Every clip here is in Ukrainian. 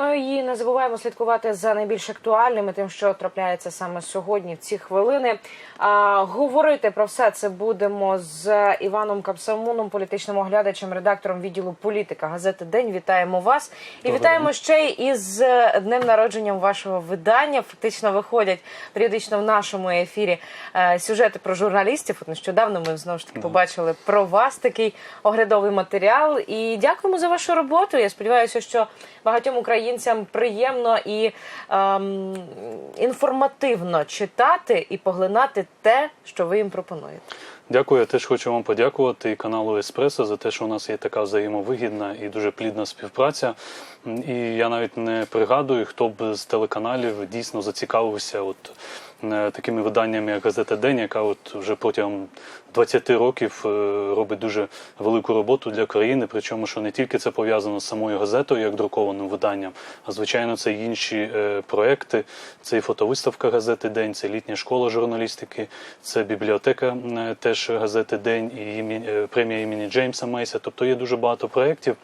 Ну і не забуваємо слідкувати за найбільш актуальним і тим, що трапляється саме сьогодні, в ці хвилини. А, говорити про все це будемо з Іваном Капсамуном, політичним оглядачем, редактором відділу політика газети День. Вітаємо вас і Доброго вітаємо ще й із е, днем народженням вашого видання. Фактично виходять періодично в нашому ефірі е, сюжети про журналістів. От нещодавно ми знову ж таки побачили про вас такий оглядовий матеріал. І дякуємо за вашу роботу. Я сподіваюся, що багатьом українцям приємно і ем, інформативно читати і поглинати те, що ви їм пропонуєте. Дякую. Я теж хочу вам подякувати і каналу Еспресо за те, що у нас є така взаємовигідна і дуже плідна співпраця. І я навіть не пригадую, хто б з телеканалів дійсно зацікавився от такими виданнями, як газета День, яка от вже протягом 20 років е, робить дуже велику роботу для країни. Причому, що не тільки це пов'язано з самою газетою, як друкованим виданням, а звичайно, це й інші е, проекти. Це і фотовиставка газети День, це літня школа журналістики, це бібліотека е, теж газети День і е, премія імені Джеймса Мейса. Тобто є дуже багато проєктів.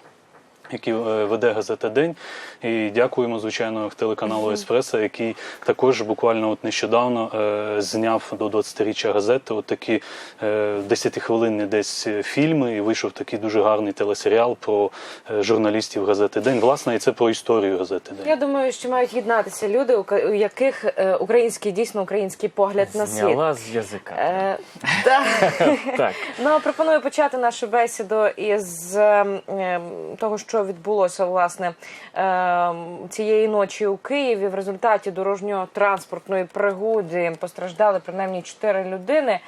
Які е, веде газета День, і дякуємо звичайно телеканалу Еспресо, який також буквально от нещодавно е, зняв до 20-річчя газети. От такі е, 10-хвилинні десь фільми, і вийшов такий дуже гарний телесеріал про е, журналістів газети День. Власне, і це про історію газети День. Я думаю, що мають єднатися люди, у яких е, український дійсно український погляд на світ. Зняла з язика. Е, да. Так. Ну, пропоную почати нашу бесіду із ем, того, що відбулося власне ем, цієї ночі у Києві. В результаті дорожньо-транспортної пригоди постраждали принаймні чотири людини.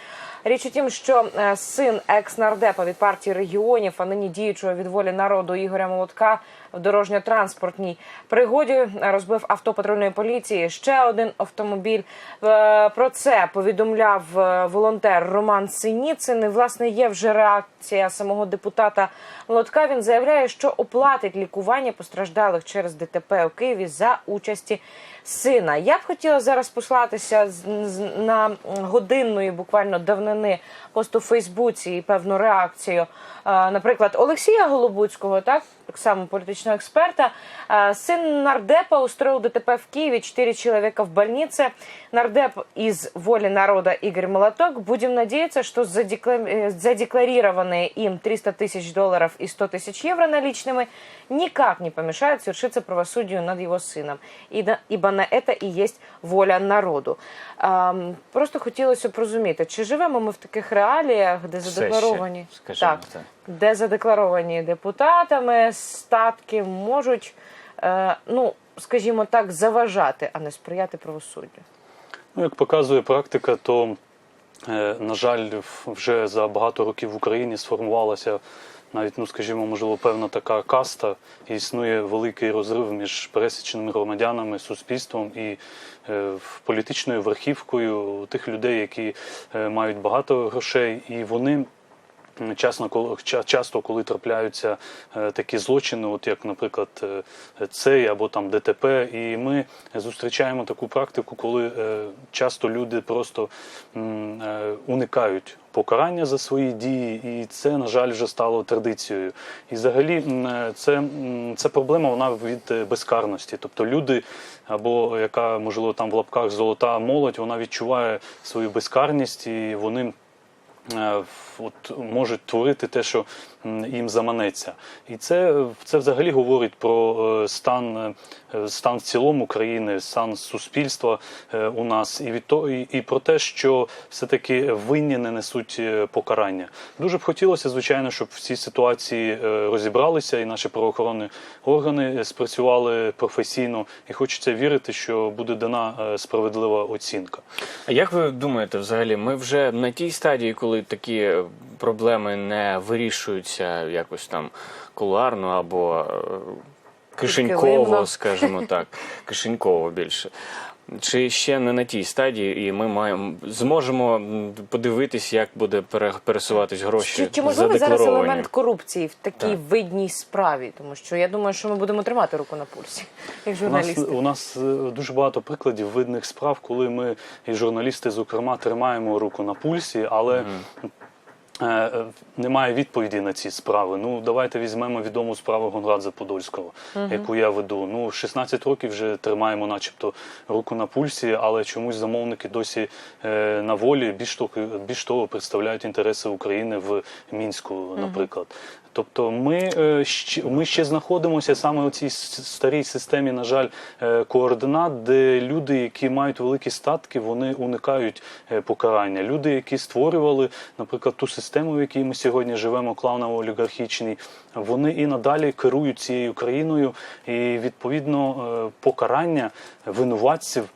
Річ у тім, що е, син екс-нардепа від партії регіонів, а нині діючого від волі народу Ігоря Молотка в дорожньо-транспортній пригоді розбив авто патрульної поліції. Ще один автомобіль. Е, Про це повідомляв е, волонтер Роман Синіцин. І, власне, є вже реакція самого депутата Молотка. Він заявляє, що оплатить лікування постраждалих через ДТП у Києві за участі сина. Я б хотіла зараз послатися на годинної буквально давнини посту в Фейсбуці і певну реакцію. Е, Наприклад, Олексія Голобуцького, так так само політичного експерта. Е, Сын нардепа устроил ДТП в Киеве, четыре человека в больнице. Нардеп из «Воли народа» Игорь Молоток. Будем надеяться, что задекла- э, задекларированные им 300 тысяч долларов и 100 тысяч евро наличными никак не помешают свершиться правосудию над его сыном. И да- Ибо на это и есть воля народу. Ем, Просто хотілося б розуміти, чи живемо ми в таких реаліях, де Все задекларовані ще, скажімо так, так. де задекларовані депутатами статки можуть, е, ну скажімо так, заважати, а не сприяти правосуддю. Ну, як показує практика, то, е, на жаль, вже за багато років в Україні сформувалася навіть, ну скажімо, можливо, певна така каста, і існує великий розрив між пересічними громадянами, суспільством і е, політичною верхівкою тих людей, які е, мають багато грошей, і вони. Часто, коли трапляються е, такі злочини, от як, наприклад, е, цей або там ДТП, і ми зустрічаємо таку практику, коли е, часто люди просто уникають покарання за свої дії, і це, на жаль, вже стало традицією. І взагалі це, це проблема вона від безкарності. Тобто люди, або яка можливо там в лапках золота молодь, вона відчуває свою безкарність і вони от, можуть творити те, що їм заманеться. І це, це взагалі говорить про е, стан, е, стан в цілому країни, стан суспільства е, у нас, і, від то, і, і про те, що все-таки винні не несуть покарання. Дуже б хотілося, звичайно, щоб в цій ситуації розібралися, і наші правоохоронні органи спрацювали професійно, і хочеться вірити, що буде дана справедлива оцінка. А як ви думаєте, взагалі, ми вже на тій стадії, коли такі проблеми не вирішуються якось там кулуарно або е, кишеньково, скажімо так, кишеньково більше. Чи ще не на тій стадії, і ми маємо зможемо подивитись, як буде пересуватись гроші Чи, чи можливий зараз елемент корупції в такій Так. видній справі? Тому що я думаю, що ми будемо тримати руку на пульсі, як У нас, журналісти. у нас е, дуже багато прикладів видних справ, коли ми і журналісти, зокрема, тримаємо руку на пульсі, але е, немає відповіді на ці справи. Ну давайте візьмемо відому справу Гонградзе Подольського, яку я веду. Ну 16 років вже тримаємо, начебто, руку на пульсі, але чомусь замовники досі е, на волі більш того, більш того представляють інтереси України в мінську, наприклад. Тобто ми, е, ми ще знаходимося саме у цій старій системі, на жаль, е, координат, де люди, які мають великі статки, вони уникають е, покарання. Люди, які створювали, наприклад, ту систему, в якій ми сьогодні живемо, кланово-олігархічній, вони і надалі керують цією країною, і відповідно покарання винуватців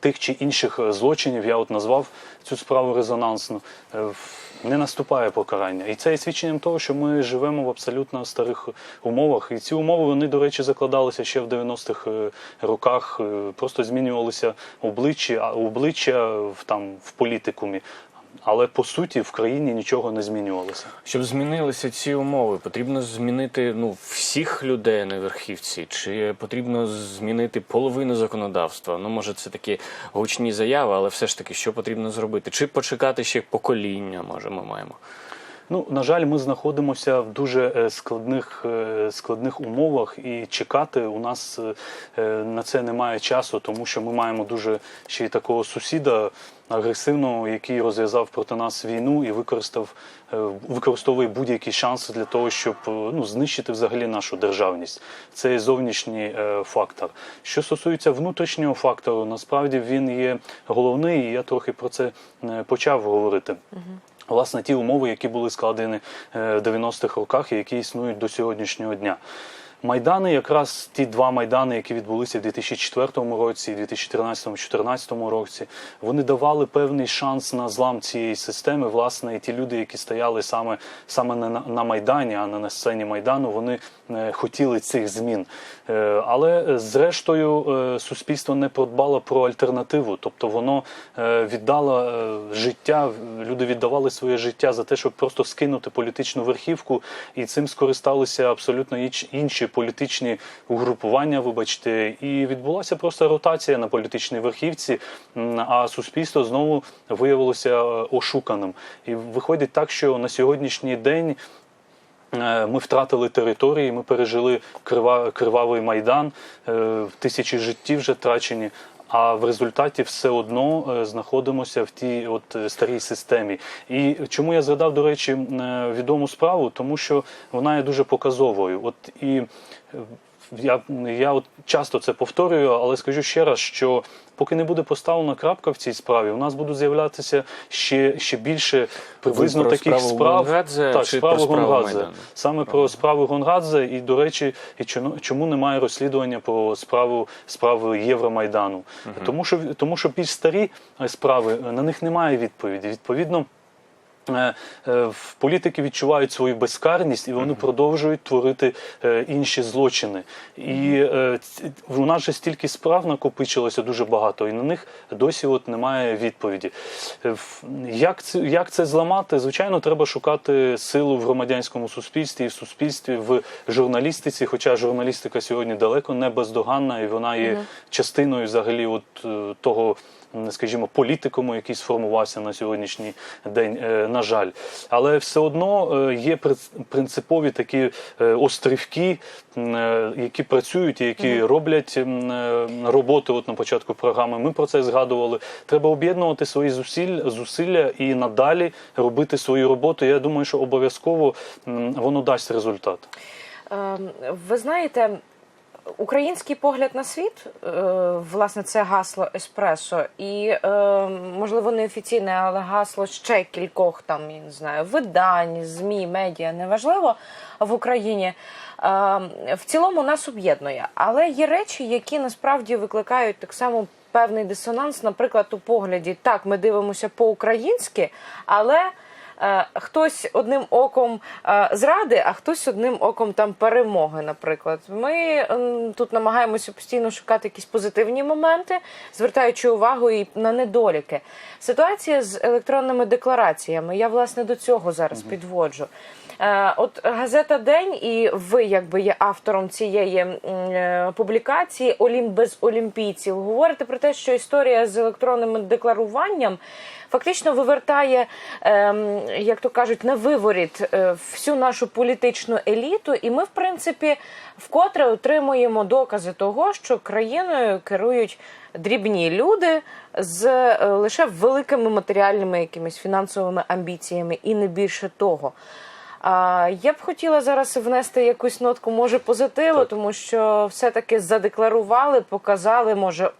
тих чи інших злочинів, я от назвав цю справу резонансно, не наступає покарання. І це є свідченням того, що ми живемо в абсолютно старих умовах. І ці умови, вони, до речі, закладалися ще в 90-х е, роках, е, просто змінювалися обличчя, обличчя в, там, в політикумі. Але по суті в країні нічого не змінювалося. Щоб змінилися ці умови, потрібно змінити ну всіх людей на верхівці, чи потрібно змінити половину законодавства? Ну може це такі гучні заяви, але все ж таки, що потрібно зробити? Чи почекати ще покоління? Може, ми маємо. Ну, на жаль, ми знаходимося в дуже е, складних, е, складних умовах, і чекати у нас е, на це немає часу, тому що ми маємо дуже ще й такого сусіда агресивного, який розв'язав проти нас війну і використав використовує будь-які шанси для того, щоб ну, знищити взагалі нашу державність. Це зовнішній фактор. Що стосується внутрішнього фактору, насправді він є головний, і я трохи про це почав говорити. Власне, ті умови, які були складені е, в 90-х роках і які існують до сьогоднішнього дня. Майдани, якраз ті два майдани, які відбулися в 2004 році, і 2013-2014 році, вони давали певний шанс на злам цієї системи. Власне, і ті люди, які стояли саме, саме на, на Майдані, а не на сцені Майдану, вони е, хотіли цих змін. Е, але е, зрештою суспільство не подбало про альтернативу, тобто воно віддало життя, люди віддавали своє життя за те, щоб просто скинути політичну верхівку, і цим скористалися абсолютно інші політичні угрупування. Вибачте, і відбулася просто ротація на політичній верхівці, а суспільство знову виявилося е, ошуканим. І виходить так, що на сьогоднішній день. Е, Ми втратили території, ми пережили крива, кривавий майдан, е, тисячі життів вже втрачені. А в результаті все одно е, знаходимося в тій от е, старій системі. І чому я згадав, до речі, е, відому справу, тому що вона є дуже показовою. От і я, я от часто це повторюю, але скажу ще раз, що поки не буде поставлена крапка в цій справі, у нас будуть з'являтися ще, ще більше приблизно про таких справу справ. Гонгадзе так, чи справу про Гонгадзе. Майдану? Саме про справу Гонгадзе, і до речі, і чому, чому немає розслідування про справу справи Євромайдану? Тому що тому що більш старі справи на них немає відповіді. Відповідно. Е, е, В політики відчувають свою безкарність і вони продовжують творити е, інші злочини. І у нас же стільки справ накопичилося дуже багато, і на них досі от немає відповіді. Як це, як це зламати? Звичайно, треба шукати силу в громадянському суспільстві і в суспільстві в журналістиці. Хоча журналістика сьогодні далеко не бездоганна, і вона є частиною взагалі от того. Скажімо, політикуму, який сформувався на сьогоднішній день, е, на жаль, але все одно е, є принципові такі е, острівки, які працюють і які роблять м, роботу. От на початку програми ми про це згадували. Треба об'єднувати свої зусиль, зусилля і надалі робити свою роботу. Я думаю, що обов'язково воно дасть результат. Ем, Ви знаєте, український погляд на світ, е, власне, це гасло Еспресо, і е, можливо неофіційне, але гасло ще кількох там, я не знаю, видань, змі, медіа, неважливо в Україні. Е, В цілому нас об'єднує, але є речі, які насправді викликають так само. Певний дисонанс, наприклад, у погляді так, ми дивимося по-українськи, але хтось одним оком е, зради, а хтось одним оком там перемоги. Наприклад, ми тут намагаємося постійно шукати якісь позитивні моменти, звертаючи увагу і на недоліки. Ситуація з електронними деклараціями. Я власне до цього зараз підводжу. Е, От газета День, і ви якби є автором цієї е, публікації Олімп без олімпійців. Говорите про те, що історія з електронним декларуванням фактично вивертає, ем, як то кажуть, на виворіт е, всю нашу політичну еліту, і ми, в принципі, вкотре отримуємо докази того, що країною керують дрібні люди з е, лише великими матеріальними якимись фінансовими амбіціями, і не більше того. А я б хотіла зараз внести якусь нотку, може, позитиву, Так. тому що все-таки задекларували, показали, може,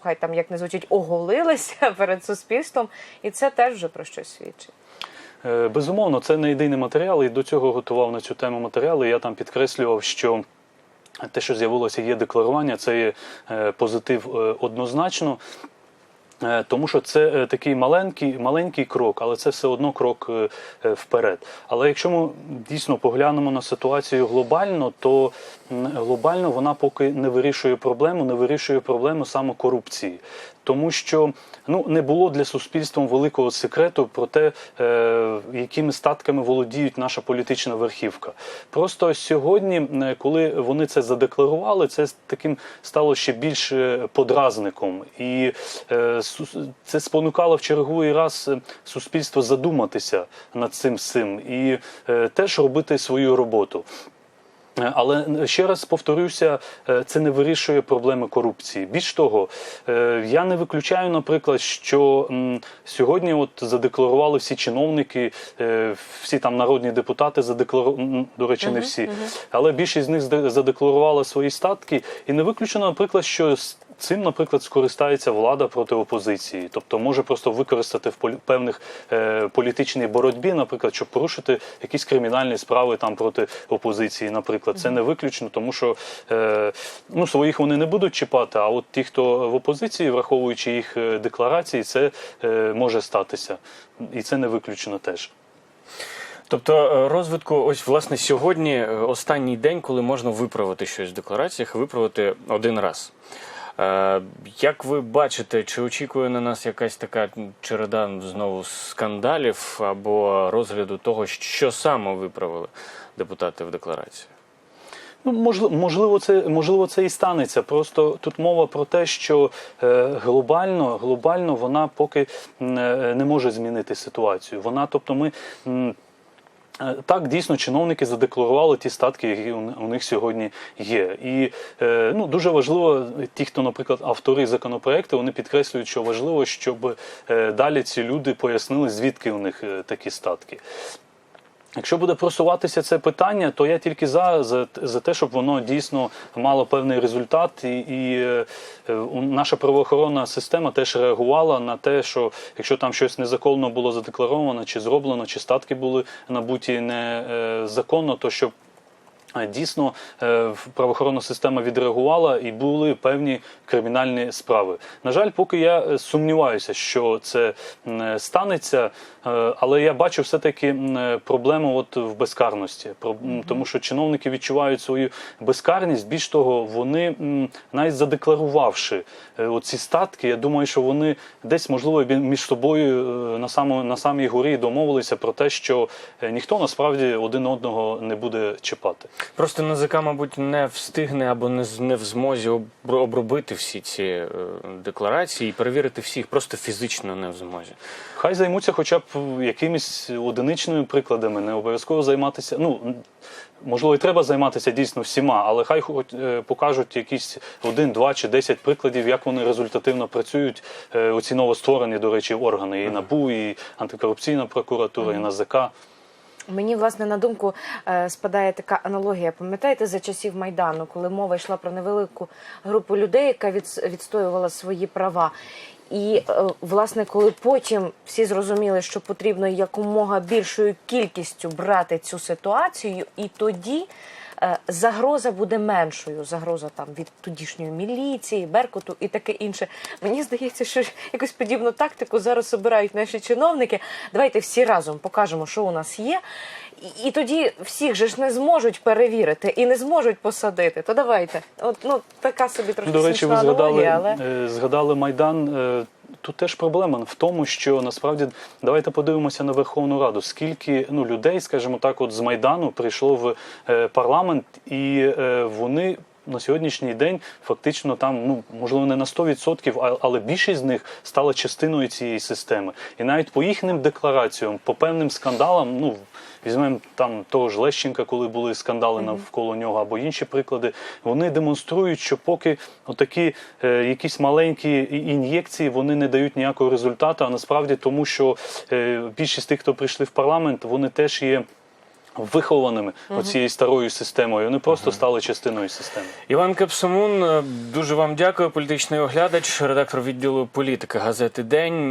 хай там як не звучить, оголилися перед суспільством, і це теж вже про щось свідчить. Е, Безумовно, це не єдиний матеріал, і до цього готував на цю тему матеріали. Я там підкреслював, що те, що з'явилося, є декларування, це є е, позитив е, однозначно. Е, Тому що це е, такий маленький, маленький крок, але це все одно крок е, вперед. Але якщо ми дійсно поглянемо на ситуацію глобально, то глобально вона поки не вирішує проблему, не вирішує проблему саме корупції. Тому що ну не було для суспільства великого секрету про те, е, якими статками володіють наша політична верхівка. Просто сьогодні, коли вони це задекларували, це таким стало ще більш е, подразником, і е, це спонукало в черговий раз е, суспільство задуматися над цим всім і е, теж робити свою роботу. Але ще раз повторюся, е, це не вирішує проблеми корупції. Більш того, е, я не виключаю, наприклад, що сьогодні от задекларували всі чиновники, е, всі там народні депутати задекларували, до речі, не всі, але більшість з них задекларувала свої статки, і не виключено, наприклад, що Цим, наприклад, скористається влада проти опозиції, тобто може просто використати в певних е, політичній боротьбі, наприклад, щоб порушити якісь кримінальні справи там проти опозиції. Наприклад, це не виключно, тому що е, ну своїх вони не будуть чіпати. А от ті, хто в опозиції, враховуючи їх е, декларації, це може статися, і це не виключено теж. Тобто розвитку, ось власне сьогодні останній день, коли можна виправити щось в деклараціях, виправити один раз. Е, Як ви бачите, чи очікує на нас якась така череда знову скандалів або розгляду того, що саме виправили депутати в декларації? Ну, можливо, це можливо, це і станеться. Просто тут мова про те, що е, глобально, глобально вона поки е, не може змінити ситуацію. Вона, тобто, ми. Е, Так, дійсно, чиновники задекларували ті статки, які у них сьогодні є. І е, ну, дуже важливо, ті, хто, наприклад, автори законопроекту, вони підкреслюють, що важливо, щоб е, далі ці люди пояснили, звідки у них такі статки. Якщо буде просуватися це питання, то я тільки за, за, за те, щоб воно дійсно мало певний результат, і, і е, е, наша правоохоронна система теж реагувала на те, що якщо там щось незаконно було задекларовано, чи зроблено, чи статки були набуті незаконно, то щоб е, Дійсно, е, правоохоронна система відреагувала і були певні кримінальні справи. На жаль, поки я е, сумніваюся, що це е, станеться, але я бачу все-таки проблему от в безкарності. Тому що чиновники відчувають свою безкарність. Більш того, вони навіть задекларувавши оці статки, я думаю, що вони десь можливо між собою на самому на самій горі домовилися про те, що ніхто насправді один одного не буде чіпати. Просто НАЗК, мабуть, не встигне або не, не в змозі об- обробити всі ці е, декларації і перевірити всіх, просто фізично не в змозі. Хай займуться хоча б якимись одиничними прикладами, не обов'язково займатися. Ну можливо, і треба займатися дійсно всіма, але хай хоч е, покажуть якісь один, два чи десять прикладів, як вони результативно працюють. е, Оці новостворені, до речі, органи і НАБУ, і антикорупційна прокуратура, і НАЗК. Мені власне на думку е, спадає така аналогія. Пам'ятаєте за часів майдану, коли мова йшла про невелику групу людей, яка від, відстоювала свої права. І е, власне, коли потім всі зрозуміли, що потрібно якомога більшою кількістю брати цю ситуацію, і тоді загроза буде меншою. Загроза там від тодішньої міліції, беркуту і таке інше. Мені здається, що якусь подібну тактику зараз обирають наші чиновники. Давайте всі разом покажемо, що у нас є. І, і тоді всіх же ж не зможуть перевірити і не зможуть посадити. То давайте, от ну така собі трошки До речі, ви згадали, аналогія, але е, згадали Майдан. Тут теж проблема в тому, що насправді давайте подивимося на Верховну Раду. Скільки ну людей, скажімо так, от з майдану прийшло в е, парламент, і е, вони. На сьогоднішній день фактично там, ну можливо, не на 100%, але більшість з них стала частиною цієї системи. І навіть по їхнім деклараціям, по певним скандалам, ну візьмемо там того ж Лещенка, коли були скандали навколо нього, або інші приклади, вони демонструють, що поки отакі е, якісь маленькі ін'єкції вони не дають ніякого результату. А насправді тому, що е, більшість тих, хто прийшли в парламент, вони теж є. Вихованими оцією старою системою, вони просто стали частиною системи. Іван Кепсомун, е, дуже вам дякую. Політичний оглядач, редактор відділу політики газети День.